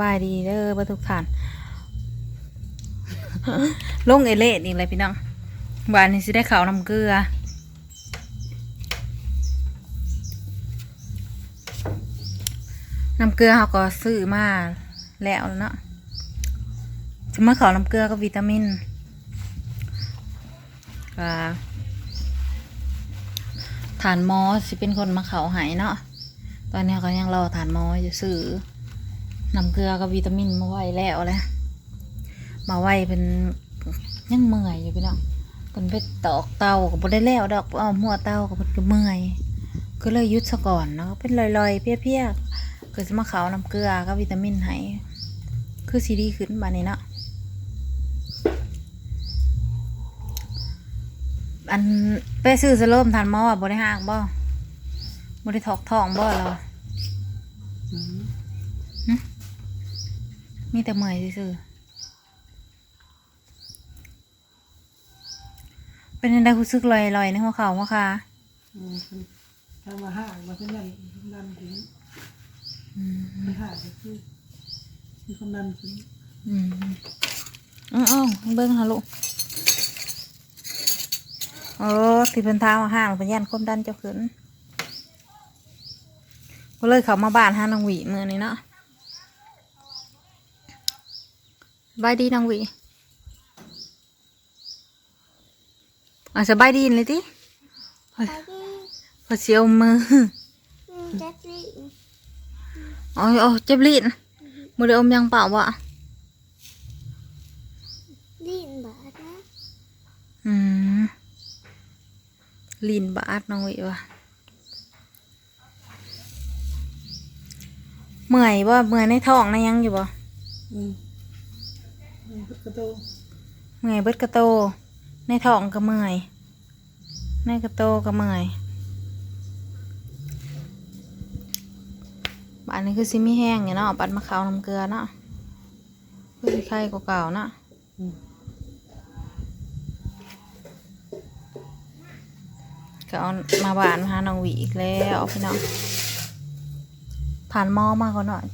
บายดีเด้อทุกท่าน ลงเอเล่นี่เลยพี่น้องวานนี้สิได้ข้าวน้ำเกลือน้ำเกลือเขาก็ซื้อมาแล้วเนาะจะมาขอน้ำเกลือกับวิตามินก็ฐานมอสิเป็นคนมาเขาหายเนาะ ตอนนี้เขายังรอฐานมออยู่ซื้อ น้ำเกลือกับวิตามินมาไว้แล้วแหละมาไว้เป็นยังเมื่อยอยู่พี่น้องเป็นไปตอกเตากับ่ได้แล้วดอกเอาหัวเตากับก็เมื่อยก็เลยหยุดซะก่อนเนาะเป็นลอยๆเพี้ยๆก็จะมาเขาน้ำเกลือกับวิตามินให้คือซีดีขึ้นบานนี้เนาะอันไปซื้อสโลมทานหมออะบ่ได้ห่างบ่บ่ได้ถอกท้องบ่เราอื มมีแต่เมื่อยซื่อๆเป็นยังไงรู้สึกลอยๆในหัวเข่าหัวขาอืมทำมาห้างมาเป็นนั่นนั่นถึงอืมไปห้างก็คือมีความดันขึ้นอืมอ้าวเบิ้งฮะลูกโอ้ที่เป็นเท้ามาห้างเป็นยันความดันเจ้าขึ้นก็เลยเขามาบ้านหาน้องหวีมือนี้เนาะส บายดีน้องหวีอะสบายดีเลยติเฮ้ยพอเสียวมือจักรีโอ้ยโอ้ยเจ็บลิ้นมือเดียวอมยังเปล่าวะลิ้นบาดนะอืมลิ้นบาดน้องหวีวะเมื่อยบ่เมื่อยในท้องนะยังอยู่บ่อืมอืม กระโตเมื่อยเบิดกระโต ในท้องก็เมื่อย ในกระโตก็เมื่อยบ้านนี้คือซิมีแห้งอยู่เนาะปัดมะขาวน้ำเกลือเนาะคือสิไข่กว่าเก่าเนาะก็เอามาบ้านมาหาน้องวีอีกแล้วพี่น้องผ่านหมอมาก่อนหน่อย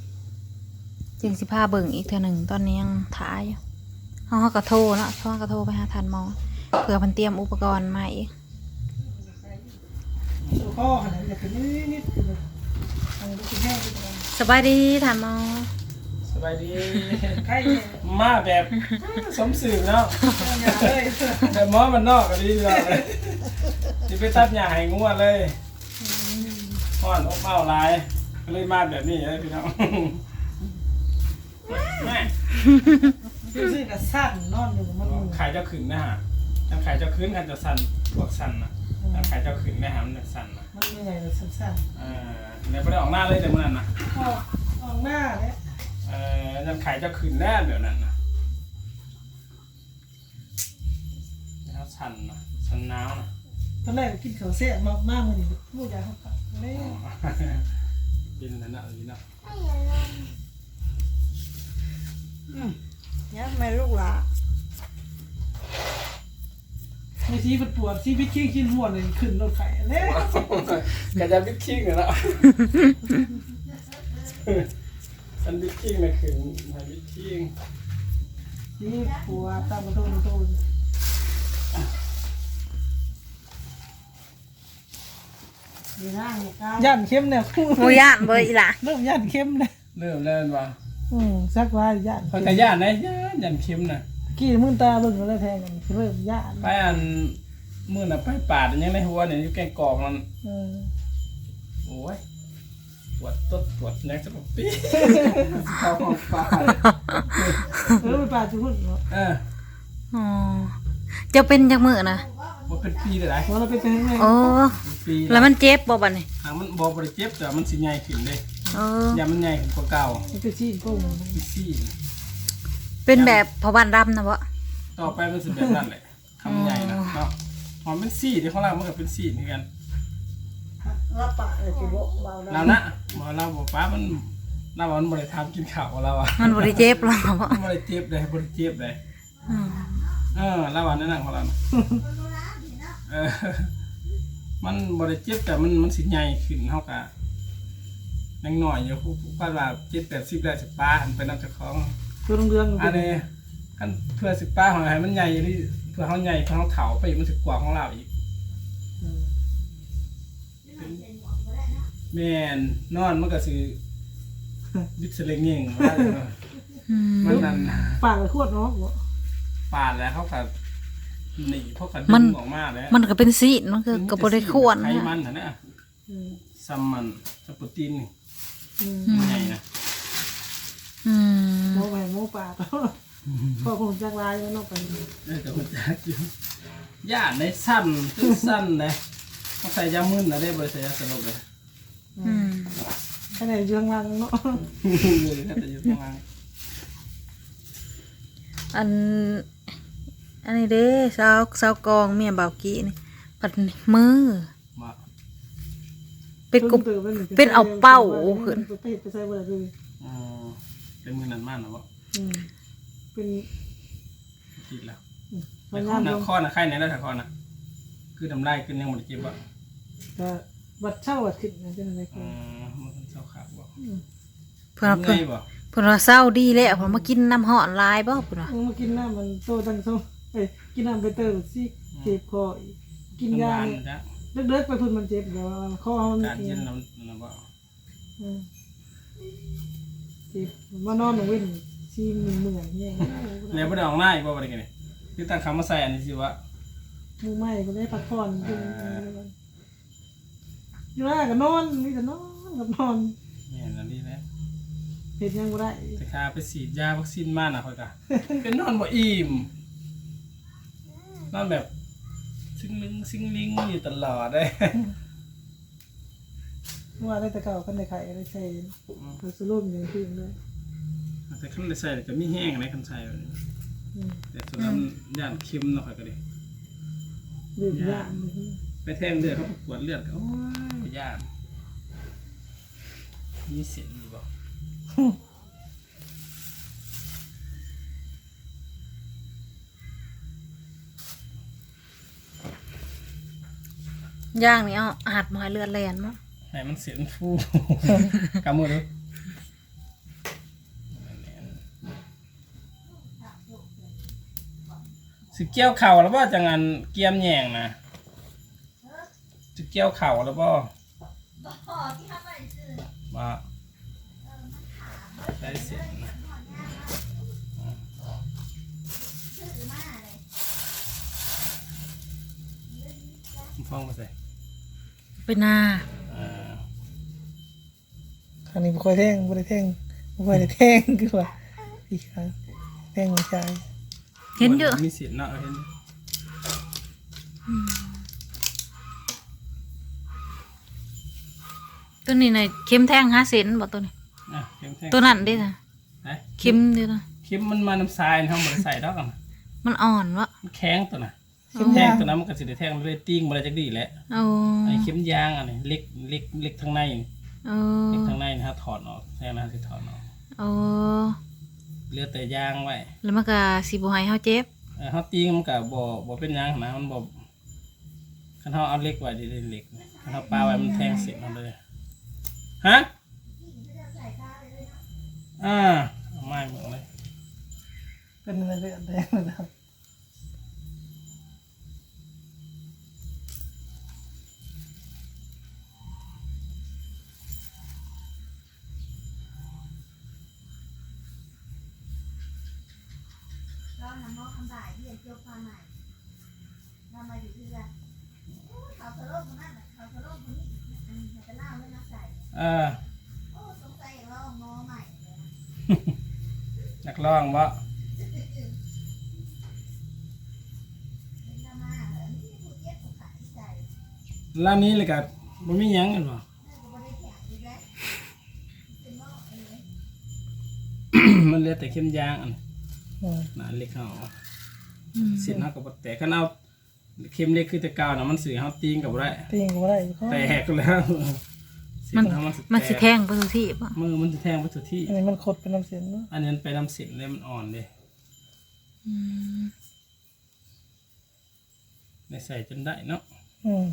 จึงสิพาเบิ่งอีกเท่าหนึ่งตอนนี้ยังถ่ายอยู่ เขาเขากระโทรเนาะเขากระโทรไปหาทานหมอเผื่อเพันเตรียมอุปกรณ์มาอีกตัวข้อขนาดอยากเป็นนิดนิดๆคือแบบอันนี้คือแห้งคือแบบสบายดีทานหมอสบายดีไข่เนี่ยมาแบบสมสื่อเนาะงานเลยแบบหมอมันนอกก็ดีเนาะเลยที่ไปตัดหญ้าให้งัวเลยห่อนอกเมาหลายก็เลยมาแบบนี้เลยพี่น้องแม่ ซื้อกับสั้นนอนอยู่กับมันมือขายเจ้าขืนนะฮะถ้าขายเจ้าขืนกันจะสั่นพวกสั่นนะถ้าขายเจ้าขืนนะฮะมันจะสั่นนะมันเหนื่อยเลยสั้นเออเนี่ยไม่ได้ออกหน้าเลยแต่เมื่อนั้นนะๆออกออกหน้าเนี่ยเออจะขายเจ้าขืนแน่เดี๋ยวนั้นนะแล้วสั่นนะสั่นหนาวนะตอนแรกกินข้าวเสี้ยมากมากมันนี่พูดยาเขาปัดเล่กินนั่นน่ะนี่นะไม่อ ย่าลงเนี่ยแม่ลูกหลามีที่ปวดที่พิขี้ขี้หัวเลยขึ้นรถไข่เล่กระจายบิ๊กคิงเหรออันบิ๊กคิงนะคือไฮบิ๊กคิงที่ปัวตามกระโดดกระโดดย่านเข้มเนี่ยโมย่านเบอร์อีหล่ะเริ่มย่านเข้มเนี่ยเริ่มแล้ววะ อืมสักว่าย่านพอกระย่านนะย่านยันเข็มนะกี่มึงตาเบิ่งแล้วแทงกันเริ่มย่านไปอันมื่อน่ะไปปาดอันยังในหัวเนี่ยอยู่แกงกอกนั่นเออโอ้ยปวดต้นปวดแรงจะบอกปีเข้าห้องปาดเออไปป่าจุดเนาะเอออ๋อจะเป็นจากมือนะว่าเป็นปีเลยไรพอเราไปแทงไงโอ้เป็นปีแล้วมันเจ็บบ่บัดนี่หางมันบอบริเจ็บแต่มันสิใหญ่ขึ้นเลย เออยามันใหญ่ขึ้นกว่าเก่ามันไปชี้โป้งพี่ซี่เป็นแบบพอบ้านดำนะบ่ต่อไปมันสิแบบนั้นแหละคำใหญ่นะเนาะหอมเป็นซี่ที่ข้างล่างมันก็เป็นซี่เหมือนกันรับปะเลยคือบอกเบาเรานะบอกเราบอกป้ามันเราบอกมันบริทำกินข้าวของเราอะมันบ่ได้เจ็บหรอกบ่มันบริเจ็บเลยบริเจ็บเลยอืมเออเราวันนั้นนะของเราน่ะเออมันบริเจ็บแต่มันมันสิใหญ่ขึ้นเท่ากับ ยังหน่อยอยู่ผู้ผู้ว่าว่าเจ็ดแปดสิบแล้วสิป้าหันไปนำเจ้าของตัวเรื่องอันนี้คันเพื่อสิป้าของให้มันใหญ่นี่เพื่อเขาใหญ่เพื่อเขาเถาไปอีกมันสิกว่าของเราอีกแม่นนอนมันก็สิดิสเลงเง่งว่าเลยเนาะอืมมันนั่นปากเลยขวดเนาะปาดแล้วเขาก็หนีพวกกันมัดึนงออกมาแล้วมันก็เป็นซีดมันคือก็บ่ได้ควรไขนะ มันนะเนี่ยอืม ซัมมันสโปรตีนนี่อืมมัน ใหญ่นะอืมโมไปโมปากพอผมจากลายแล้วเนาะไปเออแต่มันจะอยู่ย่านในสั้นตึ้งสั้นเลยเขาใส่ยามึนนะได้บริใส่ยาสลบเลยอืมขนาดอยู่ข้างล่างเนาะเลยถ้าจะอยู่ข้างล่างอัน อันนี้เด้สาวสาวกองเมียบ่าวกี้นี่ปัดมือมา เป็นกบตื่นเป็นเอาเป้าขึ้นไปไปใส่เบอร์เลยอ๋อเป็นมือนันมากนะวะอืมเป็นติดแล้วมัแต่นข้องามนะลงข้อนะไข่ไหนแล้วแต่ข้อนะคือทำลายขึ้นยังหมดจิบอะก็บัดเช่าบัดขึ้นนะจังได๋อ๋ก็อมันเศร้าขาดบ่เพิ่นว่าไงเพิ่นบ่เพิ่นว่าเศร้าดีแล้วเพิ่นมากินน้ำหอนลายบ่เพิ่นว่ามึงมากินน้ำมันโตตั้งโซเอ้ยกินน้ำไปเติมสิเจ็บคออีกกินยาทำงานเนี่ยจ้ะ เลิกๆไปพุ่นมันเจ็บเดี๋ยวคอมันการเจ็เย็บนน้ำนะบ่อืมเจ็บมานอนหนูเว้นซีมเหนื่อยๆเนี่ยแล้วบ่ได้ออกหน้าอีกบ่บ่ได้กันนี่คือตั้งคำมาใส่อันนี้สิวะมือใหม่ก็ได้พักผ่อนกินอยู่หน้าก็นอนมีแต่นอนกับนอนเนี่ยนั่นนี่แหละเห็นยังบ่ได้แต่ข้าไปฉีดยาวัคซีนมาน่ะค่อยกะเป็นนอนบ่อิ่มนอนแบบ ซิงลิงซิงลิงอยู่ตลอดเลยว่าได้แต่เก่ากันได้ไข่ได้ใส่ก็สรุปอย่างที่เลยแต่คันได้ใส่ก็มีแห้งในคันใส่แบบนี้อืมแต่ส่วนนั้นย่านเค็มเนาะค่อยก็ดิดื่มยาไปแทงเลือดเขาปวดเลือดก็โอ้ยย่านมีเสียงอยู่บ่ ย่างนี่เอาอาดมาให้เลือดแล่นมั้งให้มันเสียงฟูกำมือดูสิเกี่ยวเข่าแล้วบ่จังอันเกียมแยงนะสิเกี่ยวเข่าแล้วบ่บ่ได้เสียงนะฟ้องมาใส่ ไปนาอ่าครั้งนี้บ่ค่อยแท่งบ่ได้แท่งบ่ค่อยได้แท่งคือว่าอีกครั้งแท่งไม่ใช่เห็นเยอะมีเสียงเนาะเห็นตัวนี้น่ะเข็มแทง5เซนบ่ตัวนี้ อะเข็มแท่งตัวนั้นเด้น่ะไหนเข็มเด้น่ะเข็มมันมาน้ำทรายเขาบ่ได้ใส่ดอกอะมันอ่อนวะมันแข็งตัวน่ะ เข็มแท่งตัวนั้นมันก็สิได้แท่งเลยติ้งบ่ได้จักดีแหละเอาไอ้เข็มยางอันนี้เล็กเล็กเล็กทางในนี่เอาเล็กทางในนะฮะถอดออกแท่งนะสิถอดออกเอาเหลือแต่ยางไว้แล้วมันก็สิบ่ให้เฮาเจ็บเออเฮาติ้งมันก็บ่บ่เป็นหยังนะมันบ่คันเฮาเอาเล็กไว้ได้เล็กคันเฮาปาไว้มันแทงเสร็จมันเลยฮะอ่าเอาไม้หมดเลยเป็นอะไรเลือดแดงนะครับ เราหาหมอคำบ่ายที่จะจบมาใหม่ เรามาอยู่ที่ละเขาสโลกคนนั้นเขาสโลกคนนี้อันนี้จะเล่าเรื่องนักใส่เออโอ้สงสัยเราหมอใหม่เลยนักร้องบ่เป็นละมาเหรอนี่ผู้เจ็บผู้ขายใจร้านนี้เลยกับบ่มีหยังกันบ่นั่นก็ไม่ได้แข็งอีกแล้วเป็นหม้อเองมันเหลือแต่เข้มยางอันอืมหนาเล็กเฮาอืม เส้นเฮาก็บ่แตกคันเอา เข้มเล็กคือแต่เก่าน่ะมันสิเฮาตีงก็บ่ได้ตีงก็บ่ได้ก็แตกแล้วเส้มันเฮามันมันสิแตแทกงไปทุกที่ป่ะมือมันสิแทงไปทุกที่ อันนี้มันขดเป็นน้ำเสียงเนาะอันนี้มันไปนำเส้นเลยมันอ่อนเด้อืมได้ใส่จนได้เนาะอืม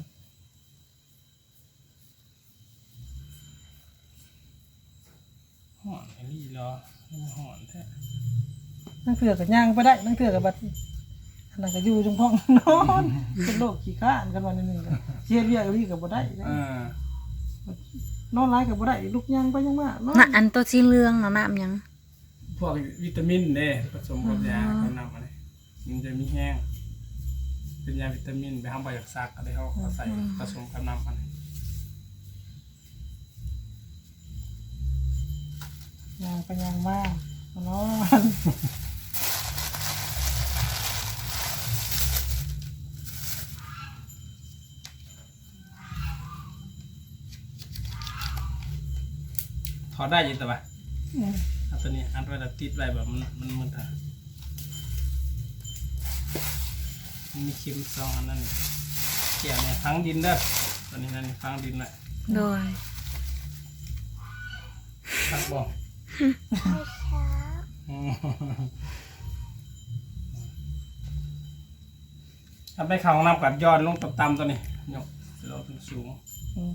ดอกมันหอนแท้นั่งเถื่อกับย่างไปได้นั่งเถื่อกับบัด อันนั้นก็อยู่จงพ้องนอนเป็นโรคขี้ข้านกันวันหนึงกันเชียดเรียกรีกับบ่ได้นะเออนอนร้ายกับบ่ได้ลุกย่างไปยังมานอนน่ะอันตัวสีเหลืองน่ะน้ำหยังพวกวิตามินเด้ผสมกับยาเขานำมาเลยมันจะมีแห้ง เป็นยาวิตามินไปทำใบจากซักอะไรเขาเขาใส่ผสมกับน้ำมันย่างไปย่างมากนอน อดได้อยินแต่ว่าอันตัวนี้อันไว้แล้วติดไว้แบบมันมันมันถ่ามันมีเข็มซองอันนั้นนี่เกี่ยวเนี่ยฟังดินเด้อตัวนี้นั่นนี่ฟังดินแหละโดยฟังบอกอืมทำไปเข่าห้องน้ำกัดย้อนลงต่ำๆตัวนี้ยกเราขึ้นสูงอืม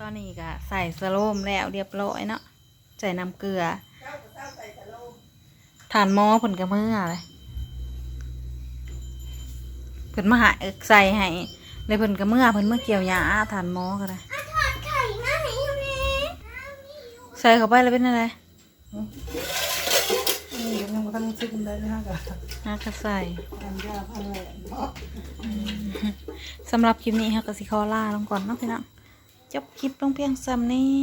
ตอนนี้ก็ใส่สโลมแล้วเรียบร้อยเนาะใส่น้ำเกลือเจ้าก็เจ้าใส่สโลมทานหม้อเพิ่นก็มือเลยเพิ่นมาหาเอิกใส่ให้เลยเพิ่นก็มือเพิ่นเมื่อเกี่ยวหญ้าทานหม้อก็ได้ทอดไข่มาให้อยู่แม่ใส่เข้าไปแล้วเป็นอะไร นี่ยังบ่ทันซึกได้เลยฮะกะฮะก็ใส่อันยาพันแหละเนาะสำหรับคลิปนี้ฮะก็สิขอลาลงก่อนเนาะพี่น้องจบคลิปลงเพียงซ้ำนี้